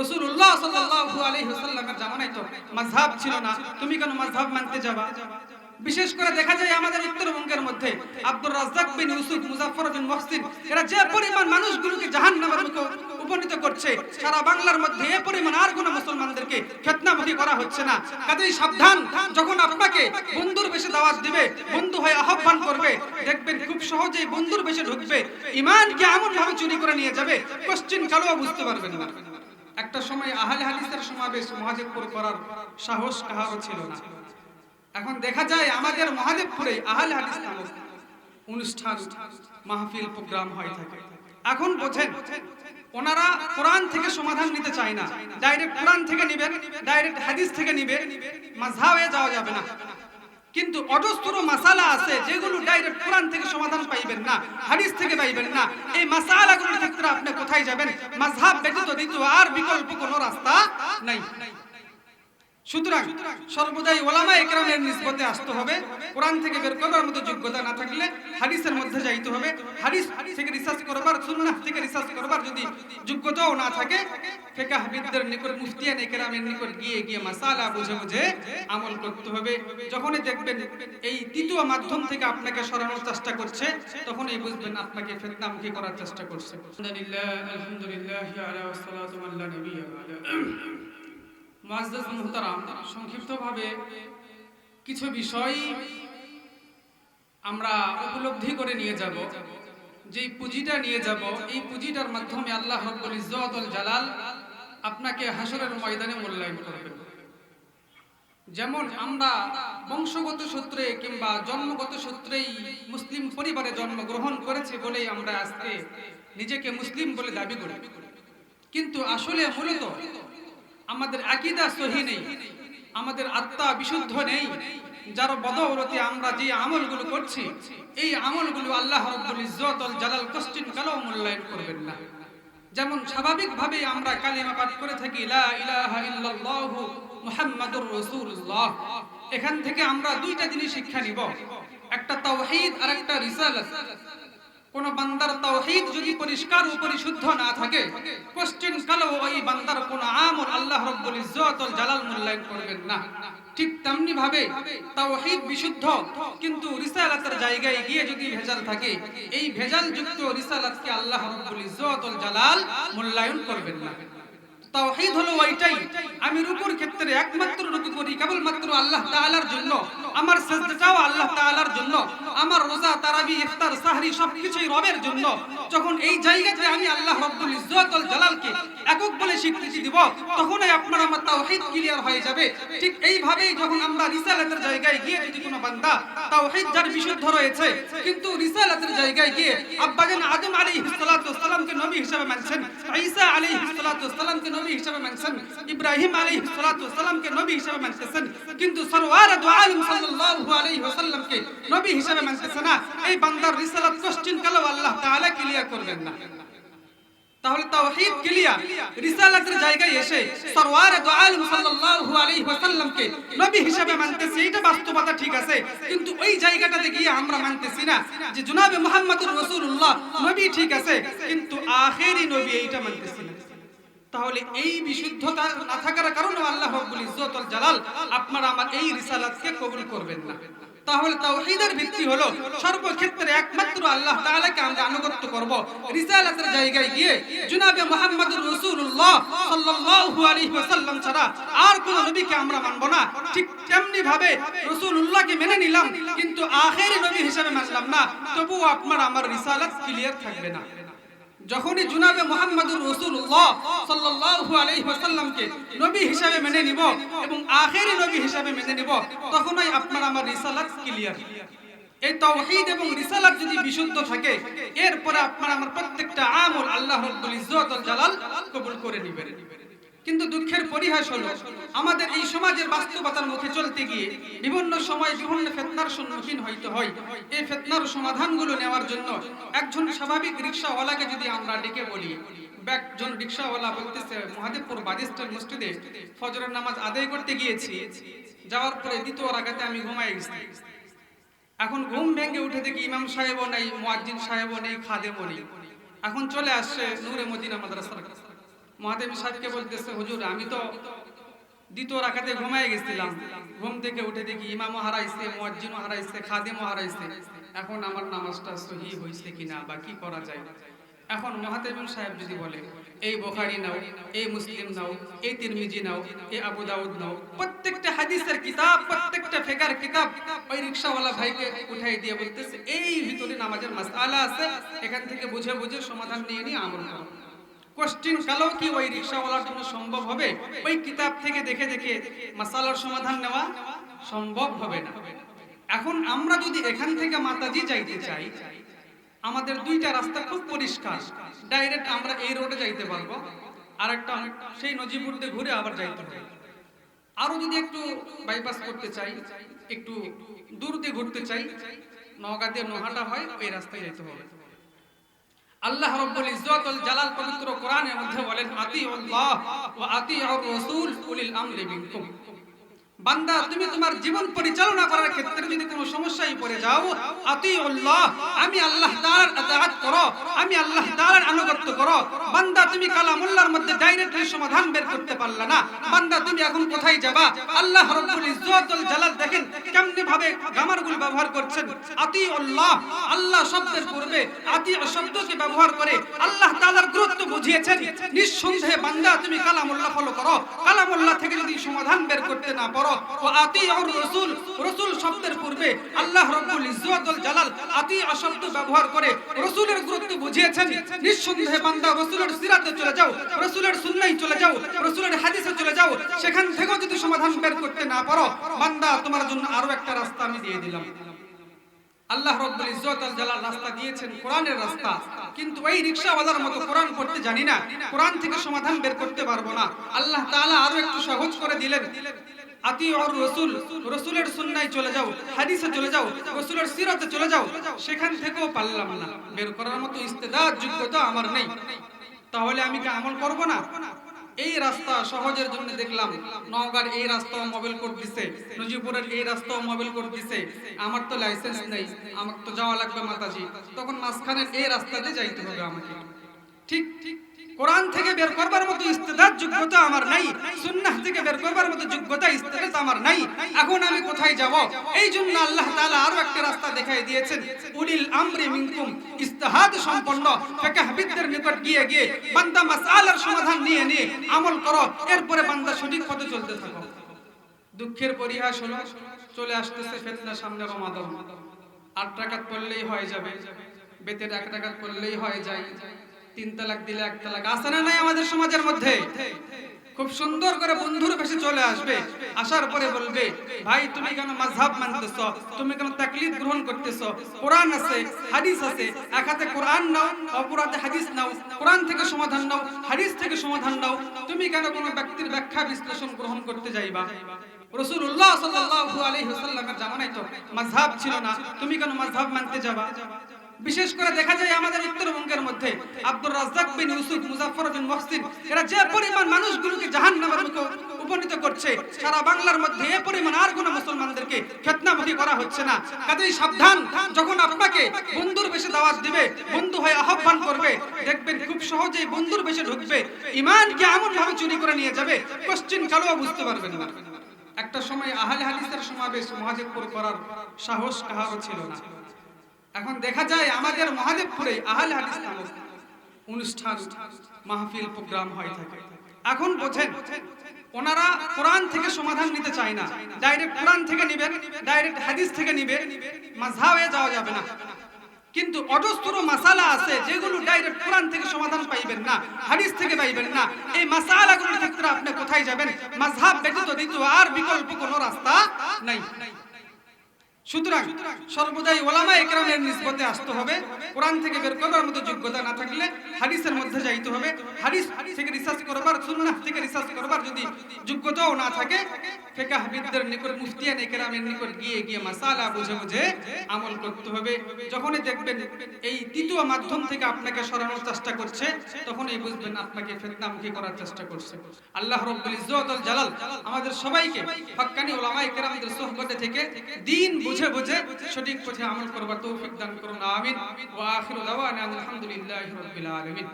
রসুল্লাহ জামানায় তো ছিল না। তুমি কেন মানতে যাবা? বিশেষ করে দেখা যায় আমাদের উত্তরবঙ্গের মধ্যে আব্দুর রাজ্জাক বিন ইউসুফ বিন এরা যে পরিমাণ মানুষগুলোকে মুখে উপনীত করছে, সারা বাংলার মধ্যে এ পরিমাণ আর কোনো মুসলমানদেরকে ফিতনামুখী করা হচ্ছে না। কাজেই সাবধান, যখন আপনাকে বন্ধুর বেশে দাওয়াত দিবে, বন্ধু হয়ে আহ্বান করবে, দেখবেন খুব সহজেই বন্ধুর বেশে ঢুকবে, ইমানকে এমন ভাবে চুরি করে নিয়ে যাবে, কোশ্চিন কালো বুঝতে পারবেন না। একটা সময় আহলে হাদিসের সমাবেশ মহাদেবপুর করার সাহস কাহারও ছিল না। এখন দেখা যায় আমাদের মহাদেবপুরে আহলে হাদিস অনুষ্ঠান, মাহফিল, প্রোগ্রাম হয়ে থাকে। এখন বোঝেন, ওনারা কোরআন থেকে সমাধান নিতে চায় না। ডাইরেক্ট কোরআন থেকে নেবেন, ডাইরেক্ট হাদিস থেকে নেবে মাঝহাবে যাওয়া যাবে না। কিন্তু অজস্র মাসালা আছে, যেগুলো ডাইরেক্ট কোরআন থেকে সমাধান পাইবেন না, হাদিস থেকে পাইবেন না। এই মাসালাগুলোর ক্ষেত্রে আপনি কোথায় যাবেন? মাঝহাব ব্যতীত দ্বিতীয় আর বিকল্প কোনো রাস্তা নাই। সুতরাং সর্বদাই ওলামা একরামের নিসবতে আসতে হবে। কোরআন থেকে বের করবার মতো যোগ্যতা না থাকলে হাদিসের মধ্যে যাইতে হবে। হাদিস থেকে রিসার্চ করবার, সুন্নাহ থেকে রিসার্চ করবার যদি যোগ্যতাও না থাকে, ফিকাহবিদদের নিকট, মুফতিয়ান একরামের নিকট গিয়ে গিয়ে মাসালা বুঝে বুঝে আমল করতে হবে। যখনই দেখবেন এই তৃতীয় মাধ্যম থেকে আপনাকে সরানোর চেষ্টা করছে, তখনই বুঝবেন আপনাকে ফিতনামুখী করার চেষ্টা করছে। আলহামদুলিল্লাহ আলহামদুলিল্লাহ, আলা ওয়াসসালাতু আলা নাবিয়্যা মুআজ্জাজ মুহতারাম, সংক্ষিপ্তভাবে কিছু বিষয় আমরা উপলব্ধি করে নিয়ে যাব। যেই পুঁজিটা নিয়ে যাব, এই পুঁজিটার মাধ্যমে আল্লাহ রব্বুল ইজ্জত ওয়াল জালাল আপনাকে হাসরের ময়দানে মূল্যায়ন করবেন। যেমন আমরা বংশগত সূত্রে কিংবা জন্মগত সূত্রেই মুসলিম পরিবারে জন্মগ্রহণ করেছি বলেই আমরা আজকে নিজেকে মুসলিম বলে দাবি করি। কিন্তু আসলে মূলত আমাদের আকীদা সহি নেই, আমাদের আত্মা বিশুদ্ধ নেই, যার বদৌলতে আমরা যে আমলগুলো করছি, এই আমলগুলো আল্লাহ রাব্বুল জালাল কোশ্চিন কালো মূল্যায়ন করবেন না। যেমন স্বাভাবিকভাবে আমরা কালিমা পাঠ করে থাকি, লা ইলাহা ইল্লাল্লাহু মুহাম্মাদুর রাসূলুল্লাহ। এখান থেকে আমরা দুইটা জিনিস শিক্ষা নিব, একটা তাওহীদ আর একটা রিসালাত। কোন বান্দার তাওহীদ যদি পরিষ্কার ও পরিশুদ্ধ না থাকে কোশ্চেন কালো ওই বান্দার কোন আমল আল্লাহ রাব্বুল ইজ্জত ওয়াল জালাল মূল্যায়ন করবেন না। ঠিক তেমনি ভাবে তাওহীদ বিশুদ্ধ, কিন্তু রিসালাতের জায়গায় গিয়ে যদি ভেজাল থাকে, এই ভেজাল যুক্ত রিসালাতকে আল্লাহ রাব্বুল ইজ্জত ওয়াল জালাল মূল্যায়ন করবেন না। তাওহীদ হলো ওইটাই আমি রুকুর ক্ষেত্রে একমাত্র রুকু করি, কেবলমাত্র আল্লাহ তাআলার জন্য আমার সেজদাটাও আল্লাহ তাআলার জন্য, আমার রোজা, তারাবি, ইফতার, সাহরি সবকিছুই রবের জন্য। যখন এই জায়গাতে আমি আল্লাহ রাব্বুল ওয়াল জালালকে একক বলে স্বীকৃতি দিব, তখনই আপনার আমার তাওহীদ ক্লিয়ার হয়ে যাবে। ঠিক এইভাবেই যখন আমরা রিসালাতের জায়গায় গিয়ে যদি কোনো বান্দা তাওহীদ যার বিশুদ্ধ রয়েছে, কিন্তু রিসালাতের জায়গায় গিয়ে আব্বাজান আদম আলাইহিস সালাতু নবী হিসেবে মানছেন, ঈসা আলাইহিস সালাতু নবী হিসেবে মানছেন, ইব্রাহিম আলাইহিস সালাতু নবী হিসেবে মানতেছেন, কিন্তু সরওয়ার দু আলম সাল্লাল্লাহু আলাইহি ওয়াসাল্লামকে নবী হিসেবে মানতেছে না। এই বান্দার রিসালাত কোশ্চেন কালো আল্লাহ তাআলা ক্লিয়ার করবেন না? তাহলে তাওহীদ ক্লিয়ার রিসালাতের জায়গায় এসে সরওয়ার দু সাল্লাল্লাহু আলাইহি ওয়াসাল্লামকে নবী হিসেবে মানতেছি, এটা বাস্তবতা ঠিক আছে, কিন্তু ওই জায়গাটাতে গিয়ে আমরা মানতেছি না যে জনাবে মুহাম্মদুর রাসূলুল্লাহ, নবী ঠিক আছে, কিন্তু আখেরি নবী এইটা মানতেছি না। তাহলে এই বিশুদ্ধতা না থাকার কারণে আল্লাহ রাব্বুল ইজ্জত ওয়াল জালাল আপনারা আমার এই রিসালাতকে কবুল করবেন না। তাহলে তাওহীদের ভিত্তি হলো সর্বক্ষেত্রে একমাত্র আল্লাহ তাআলাকে আমরা আনুগত্য করব। রিসালাতের জায়গায় গিয়ে জনাবে মুহাম্মদুর রাসূলুল্লাহ সাল্লাল্লাহু আলাইহি ওয়াসাল্লাম ছাড়া আর কোন নবীকে আমরা মানব না। ঠিক তেমনি ভাবে রাসূলুল্লাহকে মেনে নিলাম, কিন্তু আখেরি নবী হিসেবে মানলাম না। তবুও আপনার আমার রিসালাত ক্লিয়ার থাকবে না। যখনই জুনাবে মোহাম্মদুর রাসূলুল্লাহ সাল্লাল্লাহু আলাইহি ওয়াসাল্লামকে নবী হিসাবে মেনে নিব এবং আখেরি নবী হিসাবে মেনে নিব, তখনই আপনার আমার রিসালাত ক্লিয়ার। এই তাওহীদ এবং রিসালাত যদি বিশুদ্ধ থাকে, এরপরে আপনার আমার প্রত্যেকটা আমল আল্লাহ রাব্বুল ইজ্জত ওয়াল জালাল কবুল করে নেবেন। কিন্তু দুঃখের পরিহাস হলো, আমাদের এই সমাজের বাস্তবতার মুখে চলতে গিয়ে বিভিন্ন সময় বিভিন্ন ফেতনার সম্মুখীন হইতে হয়। এই ফেতনার সমাধানগুলো নেওয়ার জন্য একজন স্বাভাবিক রিক্সাওয়ালাকে যদি আমরা ডেকে বলি একজন রিক্সাওয়ালা বলতেছে, মহাদেবপুর মসজিদে ফজরের নামাজ আদায় করতে গিয়েছি, যাওয়ার পরে দ্বিতীয় রাগাতে আমি ঘুমাই গেছি। এখন ঘুম ভেঙে উঠে দেখি ইমাম সাহেবও নেই, মুয়াজ্জিন সাহেবও নেই, খাদেমও নেই। এখন চলে আসছে নূরে মদিনা মাদ্রাসার মহাদেব সাহেবকে বলতেছে, হুজুর, আমি তো দ্বিতীয় রাখাতে ঘুমায় গেছিলাম। ঘুম থেকে উঠে দেখি ইমামও হারাইছে, মুয়াজ্জিনও হারাইছে, খাদেমও হারাইছে। এখন আমার নামাজটা সহি হয়েছে কিনা বা কি করা যায়? এখন মহাদেবন সাহেব যদি বলে, এই বোখারি নাও, এই মুসলিম নাও, এই তিরমিজি নাও, এই আবু দাউদ নাও, প্রত্যেকটা হাদিসের কিতাব, প্রত্যেকটা ফেকার কিতাব ওই রিকশাওয়ালা ভাইকে উঠাই দিয়ে বলতেছে, এই ভিতরে নামাজের মাসআলা আছে, এখান থেকে বুঝে বুঝে সমাধান নিয়ে নিয়ে আমল করো। কোশ্চিন কালো কি ওই রিকশাওয়ালার জন্য সম্ভব হবে? ওই কিতাব থেকে দেখে দেখে মাসালার সমাধান নেওয়া সম্ভব হবে না। এখন আমরা যদি এখান থেকে মাতাজি যাইতে চাই, আমাদের দুইটা রাস্তা খুব পরিষ্কার। ডাইরেক্ট আমরা এই রোডে যাইতে পারব আর একটা সেই নজিপুর দিয়ে ঘুরে আবার যাইতে হবে। আরও যদি একটু বাইপাস করতে চাই, একটু দূর দিয়ে ঘুরতে চাই নওগাঁ দিয়ে নোহাটা হয়, ওই রাস্তায় যেতে হবে। আল্লাহ রাব্বুল ইজ্জাতুল জালাল পবিত্র কোরআনের মধ্যে বলেন, আতিউল্লাহ ওয়া আতিউর রাসূল উলিল আমরি মিনকুম। বান্দা, তুমি তোমার জীবন পরিচালনা করার ক্ষেত্রে যদি কোনো সমস্যায় পড়ে যাও, আতিউল্লাহ, আমি আল্লাহ তাআলার ইতাআত করো, আমি আল্লাহ তাআলার আনুগত্য করো। বান্দা, তুমি কালামুল্লাহর মধ্যে ডাইরেক্টলি সমাধান বের করতে পারলা না। বান্দা, তুমি এখন কোথায় যাবা? আল্লাহ রাব্বুল ইজ্জতুল জালাল দেখেন কেমনে ভাবে গামারগুলো ব্যবহার করছেন। আতিউল্লাহ, আল্লাহ শব্দের পূর্বে আতি শব্দকে ব্যবহার করে আল্লাহ তাআলার গুরুত্ব বুঝিয়েছেন। নিঃসন্দেহে বান্দা, তুমি কালামুল্লাহ ফলো করো। কালামুল্লাহ থেকে যদি সমাধান বের করতে না পারো ও আতিউর রাসূল রাসূল শব্দের পূর্বে আল্লাহ রাব্বুল ইজ্জতুল জালাল আতি শব্দ ব্যবহার করে রাসূলের গুরুত্ব বুঝিয়েছেন। নিঃসন্দেহে বান্দা, রাসূলের সিরাতে চলে যাও, রাসূলের সুন্নাহয় চলে যাও, রাসূলের হাদিসে চলে যাও, সেখান যদি সমাধান বের করতে না পারো, বান্দা, তোমার জন্য আরও একটা রাস্তা আমি দিয়ে দিলাম। আল্লাহ রব্বুল জালাল রাস্তা দিয়েছেন, কোরআনের রাস্তা। কিন্তু ওই রিকশাওয়ালার মতো কোরআন পড়তে জানি না, কোরআন থেকে সমাধান বের করতে পারব না। আল্লাহ তাআলা আরও একটু সহজ করে দিলেন। রসুল, রসুলের চলে যাও, হাদিসে চলে যাও, রসুলের চলে যাও, সেখান থেকেও করার মতো ইস্তেদাদ যোগ্যতা আমার নেই। তাহলে আমি কি করব না? এই রাস্তা সহজের জন্য দেখলাম, নওগাঁর এই রাস্তাও মোবাইল কোড দিছে নজিপুরের এই রাস্তাও মোবাইল কোড দিছে আমার তো লাইসেন্স নেই, আমার তো যাওয়া লাগবে মাতাজি। তখন মাঝখানের এই রাস্তাতে যাইতে হবে আমাকে। ঠিক ঠিক। কোরআন থেকে বের করবার মতো ইস্তেদাদ যোগ্যতা আমার নাই, সুন্নাহ থেকে বের করবার মতো যোগ্যতা ইস্তেদাদ আমার নাই। এখন আমি কোথায় যাব? এই জন্য আল্লাহ তাআলা আরও একটা রাস্তা দেখাই দিয়েছেন। উলিল আমরি মিনকুম, ইস্তেহাদ সম্পন্ন ফিকহবিদদের নিকট গিয়ে গিয়ে বান্দা মাসআলার সমাধান নিয়ে নিয়ে আমল করো, এরপরে বান্দা সঠিক পথে চলতে থাকো। দুঃখের পরিহাস হলো, চলে আসতেছে ফিতনা সামনে রমাদান। আট টাকাত পড়লেই হয়ে যাবে, বেতের এক টাকাত পড়লেই হয়ে যায়। তিন তালাক দিলে এক তালাক আছে না নাই আমাদের সমাজের মধ্যে? খুব সুন্দর করে বন্ধুর বেশি চলে আসবে, আসার পরে বলবে, ভাই, তুমি কেন মাযহাব মানতেছ? তুমি কেন তাকলিদ গ্রহণ করতেছ? কোরআন আছে, হাদিস আছে, এক হাতে কোরআন নাও, অপর হাতে হাদিস নাও, কোরআন থেকে সমাধান নাও, হাদিস থেকে সমাধান নাও, তুমি কেন কোনো ব্যক্তির ব্যাখ্যা বিশ্লেষণ গ্রহণ করতে যাইবা? রাসূলুল্লাহ সাল্লাল্লাহু আলাইহি ওয়াসাল্লামের জামানায় তো মাযহাব ছিল না, তুমি কেন মাযহাব মানতে যাবা? বিশেষ করে দেখা যায় আমাদের উত্তরবঙ্গের মধ্যে আব্দুর রাজ্জাক বিন ইউসুফ, মুজাফফর বিন মুহসিন, এরা যে পরিমাণ মানুষগুলোকে জাহান্নামের মুখে উপনীত করছে, সারা বাংলার মধ্যে এ পরিমাণ আর কোনো মুসলমানদেরকে ফিতনামুখী করা হচ্ছে না। কাজেই সাবধান, যখন আপনাকে বন্ধুর বেশে দাওয়াত দিবে, বন্ধু হয়ে আহ্বান করবে, দেখবেন খুব সহজেই বন্ধুর বেশে ঢুকবে, ইমানকে এমন ভাবে চুরি করে নিয়ে যাবে, কোশ্চিন কালো বুঝতে পারবেন না। একটা সময় আহলে হাদিসের সমাবেশ মহাদেবপুর করার সাহস কাহারও ছিল না। এখন দেখা যায় আমাদের মহাদেবপুরে আহলে হাদিস নামক অনুষ্ঠান, মাহফিল, প্রোগ্রাম হয়ে থাকে। এখন বোঝেন, ওনারা কোরআন থেকে সমাধান নিতে চায় না। ডাইরেক্ট কোরআন থেকে নেবেন ডাইরেক্ট হাদিস থেকে নেবে মাঝহাবে যাওয়া যাবে না। কিন্তু অজস্র মাসালা আছে, যেগুলো ডাইরেক্ট কোরআন থেকে সমাধান পাইবেন না, হাদিস থেকে পাইবেন না। এই মাসালাগুলোর ক্ষেত্রে আপনি কোথায় যাবেন? মাযহাব ব্যতীত দ্বিতীয় আর বিকল্প কোনো রাস্তা নাই। সুতরাং সর্বদাই ওলামা একরামের নিসবতে আসতে হবে। কোরআন থেকে বের করবার মতো যোগ্যতা না থাকলে হাদিসের মধ্যে যাইতে হবে। হাদিস থেকে রিসার্চ করবার, সুন্নাহ থেকে রিসার্চ করবার যদি যোগ্যতাও না থাকে, ফিকহবিদদের নিকট, মুফতিয়ান একরামের নিকট গিয়ে গিয়ে মাসালা বুঝে বুঝে আমল করতে হবে। যখনই দেখবেন এই তৃতীয় মাধ্যম থেকে আপনাকে সরানোর চেষ্টা করছে, তখনই বুঝবেন আপনাকে ফিতনামুখী করার চেষ্টা করছে। আল্লাহ রাব্বুল ইজ্জত ওয়াল জালাল আমাদের সবাইকে হক্কানি ওলামা একরামদের সোহবতে থেকে দ্বীন বুঝে বুঝে সঠিক পথে আমল করবার তৌফিক দান করুন, আমিন। ওয়া আখিরু দাওয়ানা আলহামদুলিল্লাহি রাব্বিল আলামিন।